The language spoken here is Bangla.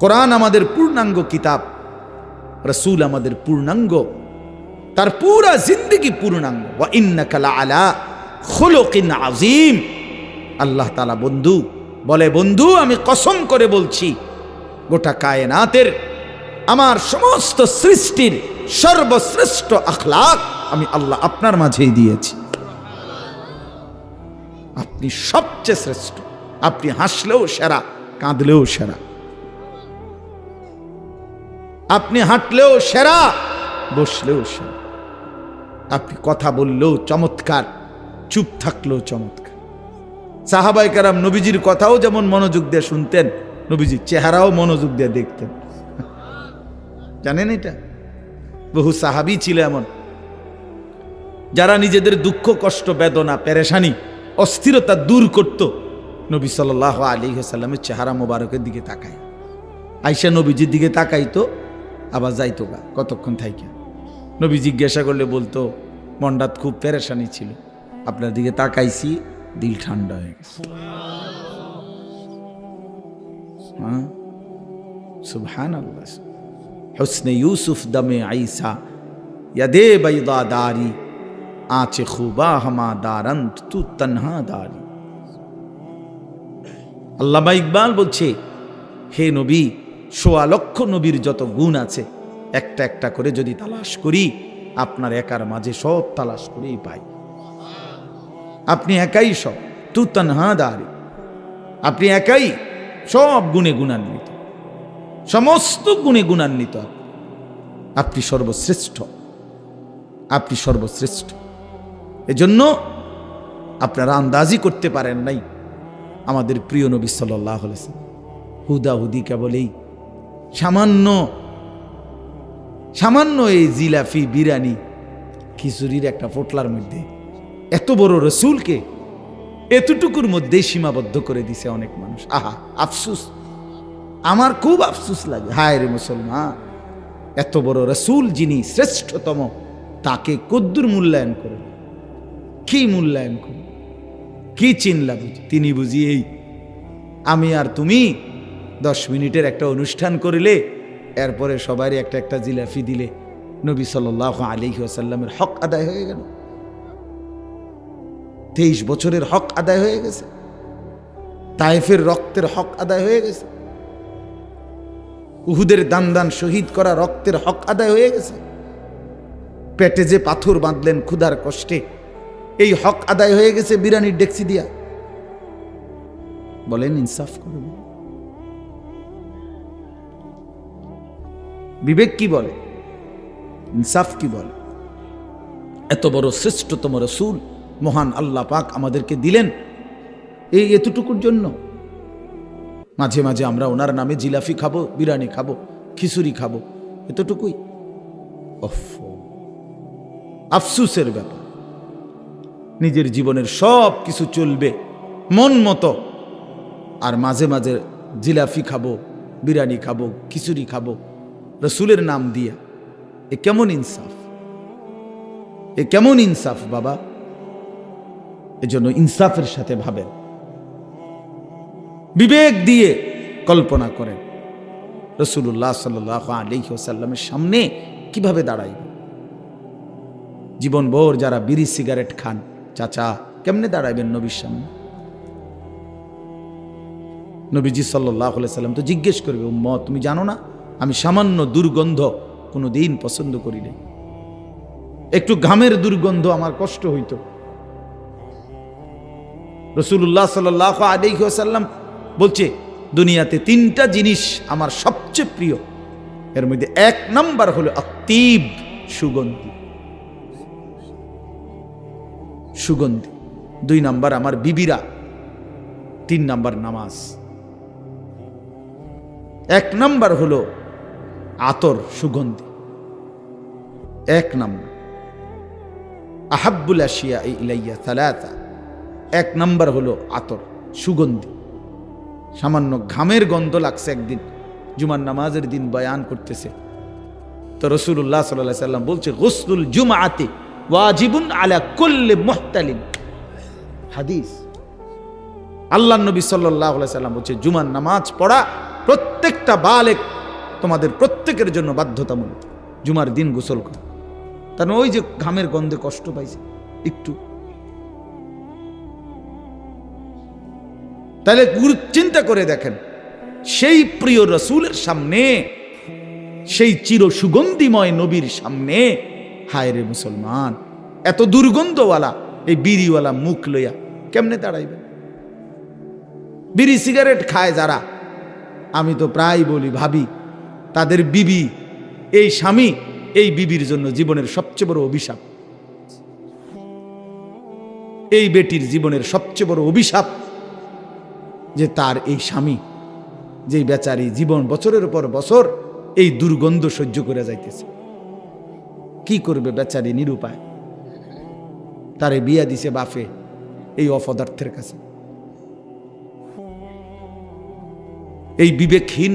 কোরআন আমাদের পূর্ণাঙ্গ কিতাব, রসুল আমাদের পূর্ণাঙ্গ, তার পুরা জিন্দগি পূর্ণাঙ্গ। ওয়া ইন্নাকা লাআলা খুলুকিন আযীম। আল্লাহ তালা বন্ধু, বলে, বন্ধু, আমি কসম করে বলছি, গোটা কায়নাতের, আমার সমস্ত সৃষ্টির সর্বশ্রেষ্ঠ আখলাক আমি আল্লাহ আপনার মাঝেই দিয়েছি। আপনি সবচেয়ে শ্রেষ্ঠ। আপনি হাসলেও সেরা, কাঁদলেও সেরা। আপনি হাঁটলেও সেরা, বসলেও সেরা। আপনি কথা বললেও চমৎকার, চুপ থাকলেও চমৎকার। সাহাবাই কারাম নবীজির কথাও যেমন মনোযোগ দিয়ে শুনতেন, নবীজির চেহারাও মনোযোগ দিয়ে দেখতেন। জানেন এটা? বহু সাহাবি ছিল এমন। যারা নিজেদের দুঃখ, কষ্ট, বেদনা, পেরেশানি, অস্থিরতা দূর করত, নবী সাল আলী সাল্লামের চেহারা মোবারকের দিকে তাকায়। আইসা নবীজির দিকে তাকাইতো আবার যাইতো গা, কতক্ষণ থাইকা। নবী জিজ্ঞাসা করলে বলতো মন্ডাত খুব পেরেশানি ছিল। আপনার দিকে তাকাইছি, দিল ঠান্ডা হয়ে গেছে। হ্যাঁ? সুবহান আল্লাহ হসনে ইউসুফ দমে আইসা, ইয়াদে বাইদা দারি, আঁচে খুবা হামা দারন্ত তু তন্হা দারি। আল্লামা ইকবাল বলছে, হে নবী সোয়া লক্ষ নবীর যত গুণ আছে, একটা একটা করে যদি তালাশ করি, আপনার একার মাঝে সব তালাশ করেই পাই। আপনি একাই সব, তু তনহা আপনি একাই সব গুণে গুণান্বিত। সমস্ত গুণে গুণান্বিত আপনি। সর্বশ্রেষ্ঠ। আপনি সর্বশ্রেষ্ঠ। এজন্য আপনারা আন্দাজি করতে পারেন নাই আমাদের প্রিয় নবী সাল্লাহ হুদা হুদি কেবলেই সামান্য সামান্য এই জিলাফি বিরানি খিচুড়ির একটা পোটলার মধ্যে এত বড় রসুলকে এতটুকুর মধ্যেই সীমাবদ্ধ করে দিছে অনেক মানুষ। আহা, আফসুস। আমার খুব আফসুস লাগে। হায় রে মুসলমান। এত বড় রসুল যিনি শ্রেষ্ঠতম, তাকে কদ্দুর মূল্যায়ন করে কি মূল্যায়ন করে কি চিনলা বুঝি তিনি বুঝি এই, আমি আর তুমি দশ মিনিটের একটা অনুষ্ঠান করিলে এরপরে সবারই একটা একটা জিলাফি দিলে নবী সাল আলী আসাল্লামের হক আদায় হয়ে গেল। তেইশ বছরের হক আদায় হয়ে গেছে। তাইফের রক্তের হক আদায় হয়ে গেছে। উহুদের দান দান শহীদ করা রক্তের হক আদায় হয়ে গেছে। পেটে যে পাথর বাঁধলেন ক্ষুধার কষ্টে, এই হক আদায় হয়ে গেছে বিরানির ডেক্সি দিয়া। বলেন, ইনসাফ করুন বিবেক কি বলে? ইনসাফ কি বলে? এত বড় শ্রেষ্ঠতম রসুল, মহান আল্লাহ পাক আমাদেরকে দিলেন এই এতটুকুর জন্য। মাঝে মাঝে আমরা ওনার নামে জিলাফি খাব, বিরিয়ানি খাব, খিচুড়ি খাব, এতটুকুই। আফসুসের ব্যাপার। নিজের জীবনের সব কিছু চলবে মন মতো। আর মাঝে মাঝে জিলাফি খাব, বিরিয়ানি খাব, খিচুড়ি খাব রসুলের নাম দিয়া। এ কেমন ইনসাফ? এ কেমন ইনসাফ, বাবা? এজন্য ইনসাফের সাথে ভাবেন। বিবেক দিয়ে কল্পনা করেন। রসুল্লাহ সাল্লামের সামনে কীভাবে দাঁড়াইবে? জীবনভর যারা বিড়ি সিগারেট খান, চাচা, কেমনে দাঁড়াইবেন নবীর সামনে? নবীজি সাল্লাহ সাল্লাম তো জিজ্ঞেস করবে উম্ম তুমি জানো না? আমি সামান্য দুর্গন্ধ কোনো দিন পছন্দ করি নাই। একটু ঘামের দুর্গন্ধ আমার কষ্ট হইতো। রসুল্লাহ সাল্লাহ আলিহাসাল্লাম বলছে, দুনিয়াতে তিনটা জিনিস আমার সবচেয়ে প্রিয়। এর মধ্যে এক নাম্বার হলো অতীব সুগন্ধি। সুগন্ধি। দুই নাম্বার আমার বিবিরা। তিন নাম্বার নামাজ। এক নাম্বার হলো আতর, সুগন্ধি। এক নম্বর। আহাব্বুল আসিয়া ইলাইয়া সালাতা। এক নম্বর হলো আতর, সুগন্ধি। সামান্য ঘামের গন্ধ লাগছে একদিন। জুমার নামাজের দিন বয়ান করতেছে। তো রসুল্লাহ সাল্লাহ সাল্লাম বলছে, গোসলুল জুমাতে ওয়াজিবুন আলা কুল্লি মুহতালিম। হাদিস। আল্লাহ নবী সাল্লাহ সাল্লাম বলছে, জুমার নামাজ পড়া প্রত্যেকটা বালেক তোমাদের প্রত্যেকের জন্য বাধ্যতামূলক। জুমার দিন গোসল কর। তার ওই যে ঘামের গন্ধে কষ্ট পাইছে, একটু। তাহলে গুরু- চিন্তা করে দেখেন, সেই প্রিয় রসুলের সামনে, সেই চির সুগন্ধিময় নবীর সামনে, হায় রে মুসলমান, এত দুর্গন্ধওয়ালা, এই বিড়িওয়ালা মুখ লইয়া কেমনে দাঁড়াইবে বিড়ি সিগারেট খায় যারা, আমি তো প্রায় বলি ভাবি তাদের বিবি, এই স্বামী এই বিবির জন্য জীবনের সবচেয়ে বড় অভিশাপ। এই বেটির জীবনের সবচেয়ে বড় অভিশাপ যে তার এই স্বামী, যেই বেচারি জীবন বছরের পর বছর এই দুর্গন্ধ সহ্য করে যাইতেছে। কি করবে বেচারি নিরুপায়? তারে বিয়া দিছে বাফে এই অপদার্থের কাছে। এই বিবেকহীন